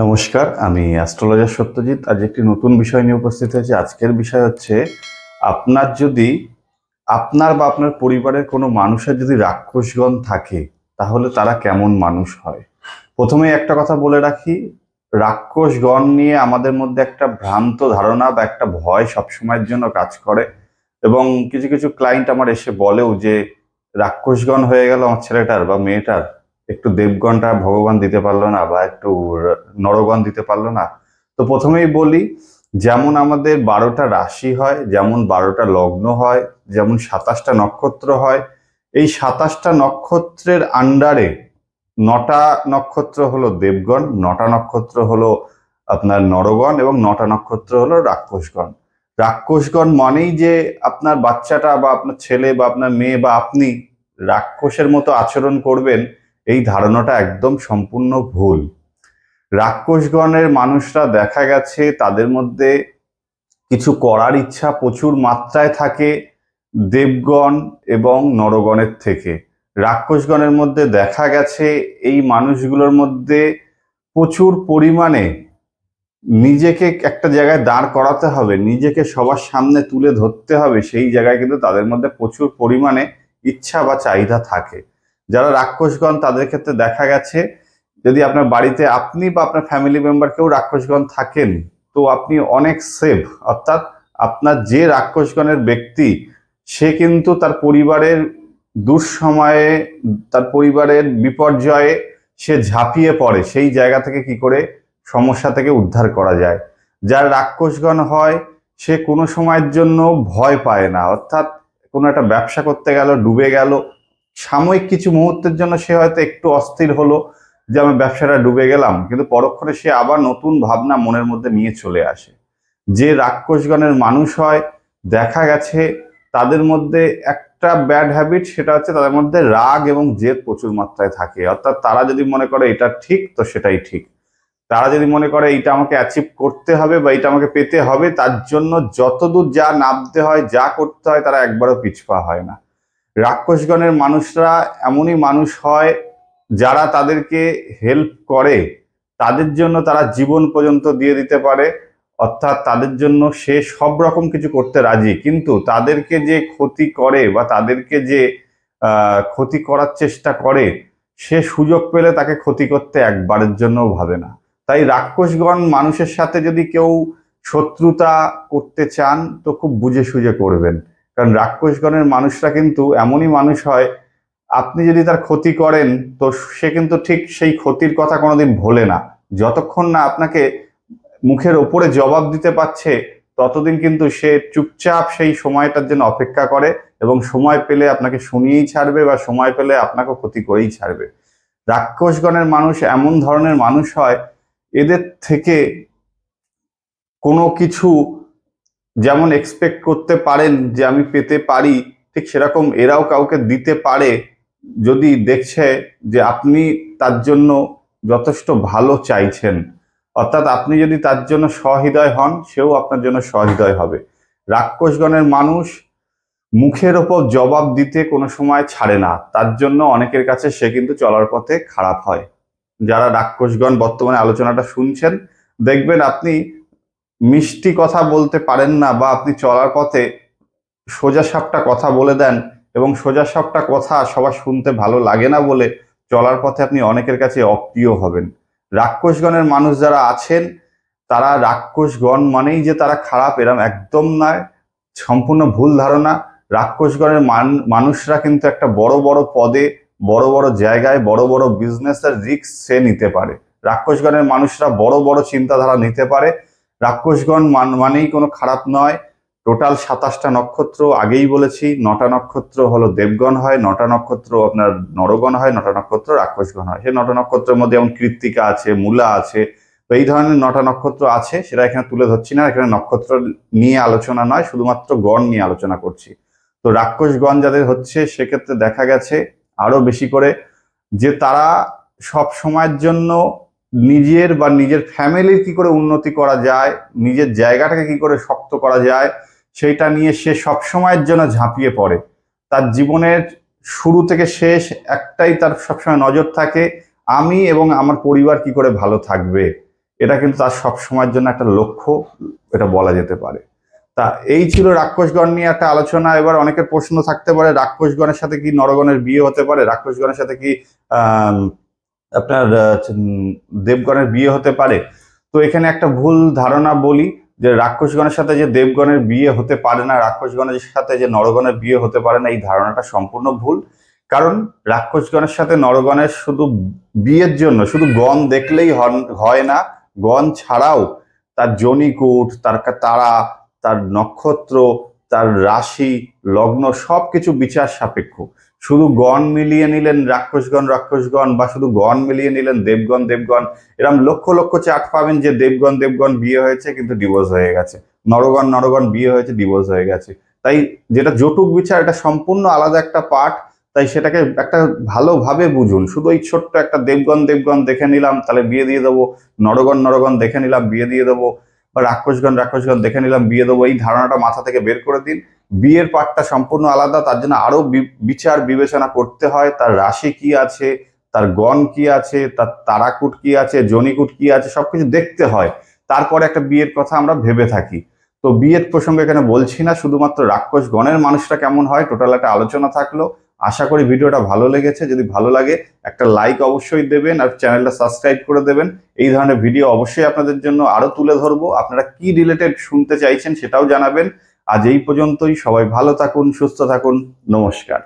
নমস্কার, আমি অ্যাস্ট্রোলজার সত্যজিৎ। আজ একটি নতুন বিষয় নিয়ে উপস্থিত হয়েছি। আজকের বিষয় হচ্ছে, আপনার যদি, আপনার বা আপনার পরিবারের কোনো মানুষের যদি রাক্ষসগণ থাকে, তাহলে তারা কেমন মানুষ হয়? প্রথমে একটা কথা বলে রাখি, রাক্ষসগণ নিয়ে আমাদের মধ্যে একটা ভ্রান্ত ধারণা বা একটা ভয় সবসময়ের জন্য কাজ করে। এবং কিছু কিছু ক্লায়েন্ট আমার এসে বলেও যে, রাক্ষসগণ হয়ে গেল আমার ছেলেটার বা মেয়েটার। একটু দেবগণটা ভগবান দিতে পারল না বা একটু নরগণ দিতে পারল না। তো প্রথমেই বলি, যেমন আমাদের বারোটা রাশি হয়, যেমন বারোটা লগ্ন হয়, যেমন সাতাশটা নক্ষত্র হয়, এই সাতাশটা নক্ষত্রের আন্ডারে নটা নক্ষত্র হলো দেবগণ, নটা নক্ষত্র হলো আপনার নরগণ এবং নটা নক্ষত্র হলো রাক্ষসগণ। রাক্ষসগণ মানেই যে আপনার বাচ্চাটা বা আপনার ছেলে বা আপনার মেয়ে বা আপনি রাক্ষসের মতো আচরণ করবেন এই ধারণাটা একদম সম্পূর্ণ ভুল। রাক্ষসগণের মানুষরা দেখা গেছে তাদের মধ্যে কিছু করার ইচ্ছা প্রচুর মাত্রায় থাকে দেবগণ এবং নরগণের থেকে। রাক্ষসগণের মধ্যে দেখা গেছে এই মানুষগুলোর মধ্যে প্রচুর পরিমাণে নিজেকে একটা জায়গায় দাঁড় করাতে হবে, নিজেকে সবার সামনে তুলে ধরতে হবে, সেই জায়গায় কিন্তু তাদের মধ্যে প্রচুর পরিমাণে ইচ্ছা বা চাহিদা থাকে। যারা রাক্ষসগণ, তাদের ক্ষেত্রে দেখা গেছে, যদি আপনার বাড়িতে আপনি বা আপনার ফ্যামিলি মেম্বার কেউ রাক্ষসগণ থাকেন, তো আপনি অনেক সেভ অর্থাৎ আপনার যে রাক্ষসগণের ব্যক্তি, সে কিন্তু তার পরিবারের দুঃসময়ে, তার পরিবারের বিপর্যয়ে সে ঝাঁপিয়ে পড়ে। সেই জায়গা থেকে কি করে? সমস্যা থেকে উদ্ধার করা যায়। যার রাক্ষসগণ হয়, সে কোনো সময়ের জন্য ভয় পায় না। অর্থাৎ কোনো একটা ব্যবসা করতে গেল, ডুবে গেল সাময়িক কিছু মুহূর্তের জন্য সে হয়তো একটু অস্থির হলো যে আমি ব্যবসাটা ডুবে গেলাম, কিন্তু পরক্ষণে সে আবার নতুন ভাবনা মনের মধ্যে নিয়ে চলে আসে। যে রাক্ষসগণের মানুষ হয়, দেখা গেছে তাদের মধ্যে একটা ব্যাড হ্যাবিট সেটা হচ্ছে তাদের মধ্যে রাগ এবং জেদ প্রচুর মাত্রায় থাকে। অর্থাৎ তারা যদি মনে করে এটা ঠিক, তো সেটাই ঠিক। তারা যদি মনে করে এইটা আমাকে অ্যাচিভ করতে হবে বা এটা আমাকে পেতে হবে, তার জন্য যতদূর যা নামতে হয়, যা করতে হয়, তারা একবারও পিছপা হয় না। রাক্ষসগণের মানুষরা এমনই মানুষ হয় যারা তাদেরকে হেল্প করে। তাদের জন্য তারা জীবন পর্যন্ত দিয়ে দিতে পারে। অর্থাৎ তাদের জন্য সে সব রকম কিছু করতে রাজি। কিন্তু তাদেরকে যে ক্ষতি করে বা তাদেরকে যে ক্ষতি করার চেষ্টা করে, সে সুযোগ পেলে তাকে ক্ষতি করতে একবারের জন্যও ভাবে না। তাই রাক্ষসগণ মানুষের সাথে যদি কেউ শত্রুতা করতে চান, তো খুব বুঝে সুঝে করবেন। কারণ রাক্ষসগণের মানুষরা কিন্তু এমনই মানুষ হয়, আপনি যদি তার ক্ষতি করেন, তো সে কিন্তু ঠিক সেই ক্ষতির কথা কোনোদিন ভোলে না। যতক্ষণ না আপনাকে মুখের ওপরে জবাব দিতে পারছে, ততদিন কিন্তু সে চুপচাপ সেই সময়টার জন্য অপেক্ষা করে এবং সময় পেলে আপনাকে শুনিয়েই ছাড়বে বা সময় পেলে আপনাকে ক্ষতি করেই ছাড়বে। রাক্ষসগণের মানুষ এমন ধরনের মানুষ হয়, এদের থেকে কোনো কিছু যেমন এক্সপেক্ট করতে পারেন যে আমি পেতে পারি, ঠিক সেরকম এরাও কাউকে দিতে পারে। যদি দেখছে যে আপনি তার জন্য যথেষ্ট ভালো চাইছেন, অর্থাৎ আপনি যদি তার জন্য সহৃদয় হন, সেও আপনার জন্য সহৃদয় হবে। রাক্ষসগণের মানুষ মুখের ওপর জবাব দিতে কোনো সময় ছাড়ে না। তার জন্য অনেকের কাছে সে কিন্তু চলার পথে খারাপ হয়। যারা রাক্ষসগণ বর্তমানে আলোচনাটা শুনছেন, দেখবেন আপনি মিষ্টি কথা বলতে পারেন না বা আপনি চলার পথে সোজা সাপটা কথা বলে দেন এবং সোজা সাপটা কথা সবার শুনতে ভালো লাগে না বলে চলার পথে আপনি অনেকের কাছে অপ্রিয় হবেন। রাক্ষসগণের মানুষ যারা আছেন, তারা রাক্ষসগণ মানেই যে তারা খারাপ এরম একদম নয়, সম্পূর্ণ ভুল ধারণা। রাক্ষসগণের মান, মানুষরা কিন্তু একটা বড় বড় পদে, বড় বড় জায়গায়, বড় বড় বিজনেসের রিস্ক সে নিতে পারে। রাক্ষসগণের মানুষরা বড় বড় চিন্তাধারা নিতে পারে রাক্ষসগণ মান মানেই কোনো খারাপ নয়। টোটাল সাতাশটা নক্ষত্র, আগেই বলেছি, নটা নক্ষত্র হলো দেবগণ হয়, নটা নক্ষত্র আপনার নরগণ হয়, নটা নক্ষত্র রাক্ষসগণ হয়। সেই নটা নক্ষত্রের মধ্যে যেমন কৃত্তিকা আছে, মূলা আছে, তো এই ধরনের নটা নক্ষত্র আছে, সেটা এখানে তুলে ধরছি না। এখানে নক্ষত্র নিয়ে আলোচনা নয়, শুধুমাত্র গণ নিয়ে আলোচনা করছি। তো রাক্ষসগণ যাদের হচ্ছে, সেক্ষেত্রে দেখা গেছে আরও বেশি করে যে তারা সব সময়ের জন্য নিজের বা নিজের ফ্যামিলির কি করে উন্নতি করা যায়, নিজের জায়গাটাকে কি করে শক্ত করা যায়, সেইটা নিয়ে সে সব সময়ের জন্য ঝাঁপিয়ে পড়ে। তার জীবনের শুরু থেকে শেষ একটাই তার সবসময় নজর থাকে, আমি এবং আমার পরিবার কি করে ভালো থাকবে। এটা কিন্তু তার সব সময়ের জন্য একটা লক্ষ্য, এটা বলা যেতে পারে। তা এই ছিল রাক্ষসগণ নিয়ে একটা আলোচনা। এবার অনেকের প্রশ্ন থাকতে পারে, রাক্ষসগণের সাথে কি নরগণের বিয়ে হতে পারে? রাক্ষসগণের সাথে কি, আহ আপনার দেবগণের বিয়ে হতে পারে। তো এখানে একটা ভুল ধারণা বলি, যে রাক্ষসগণের সাথে যে দেবগণের বিয়ে হতে পারে না, রাক্ষসগণের সাথে যে নরগণের বিয়ে হতে পারে না, এই ধারণাটা সম্পূর্ণ ভুল। কারণ রাক্ষসগণের সাথে নরগণের শুধু বিয়ের জন্য, শুধু গণ দেখলেই হয় না। গণ ছাড়াও তার জনিকুট, তার তারা, তার নক্ষত্র তার রাশি, লগ্ন সব কিছু বিচার সাপেক্ষ। শুধু গণ মিলিয়ে নিলেন রাক্ষসগণ রাক্ষসগণ, বা শুধু গণ মিলিয়ে নিলেন দেবগণ দেবগণ এরকম লক্ষ লক্ষ চার্ট পাবেন যে দেবগণ দেবগণ বিয়ে হয়েছে কিন্তু ডিভোর্স হয়ে গেছে। নরগণ নরগণ বিয়ে হয়েছে ডিভোর্স হয়ে গেছে। তাই যেটা জটুক বিচার, এটা সম্পূর্ণ আলাদা একটা পার্ট তাই সেটাকে একটা ভালোভাবে বুঝুন। শুধু এই ছোট্ট একটা দেবগণ দেবগণ দেখে নিলাম, তাহলে বিয়ে দিয়ে দেবো। নরগণ নরগণ দেখে নিলাম, বিয়ে দিয়ে দেবো। রাক্ষসগণ রাক্ষসগণ দেখে নিলাম, বিয়ে দেবো। এই ধারণাটা মাথা থেকে বের করে দিন। বিয়ের পার্টটা সম্পূর্ণ আলাদা, তার জন্য আরও বি- বিচার বিবেচনা করতে হয়। তার রাশি কি আছে? তার গণ কি আছে? তার তারাকুট কি আছে? জনিকুট কি আছে? সবকিছু দেখতে হয়। তারপরে একটা বিয়ের কথা আমরা ভেবে থাকি। তো বিয়ের প্রসঙ্গে এখানে বলছি না, শুধুমাত্র রাক্ষস গণের মানুষটা কেমন হয়? টোটাল একটা আলোচনা থাকল। আশা করি ভিডিওটা ভালো লেগেছে। যদি ভালো লাগে, একটা লাইক অবশ্যই দেবেন আর চ্যানেলটা সাবস্ক্রাইব করে দেবেন। এই ধরনের ভিডিও অবশ্যই আপনাদের জন্য আরও তুলে ধরবো। আপনারা কি রিলেটেড শুনতে চাইছেন সেটাও জানাবেন। আজ এই পর্যন্তই। সবাই ভালো থাকুন, সুস্থ থাকুন। নমস্কার।